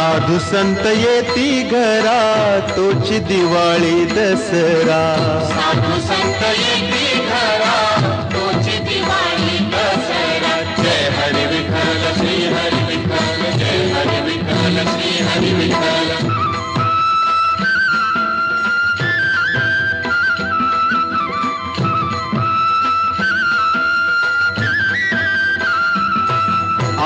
साधू संत ये ती घरा तोची दिवाळी दसरा। साधु संत येती घरा तोची दिवाळी दसरा। जय हरी विठ्ठल, श्री हरी विठ्ठल, जय हरी विठ्ठल, श्री हरी विठ्ठल।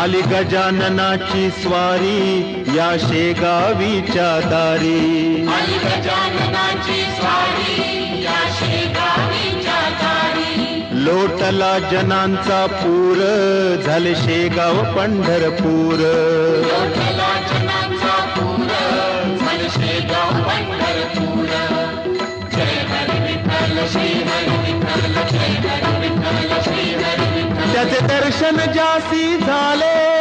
आली गजाननाची स्वारी या शेगावीच्या दारी. आली गजाननाची स्वारी या शेगावीच्या दारी. लोटला जनांचा पूर झाले शेगाव पंढरपूर. दर्शन जासी झाले.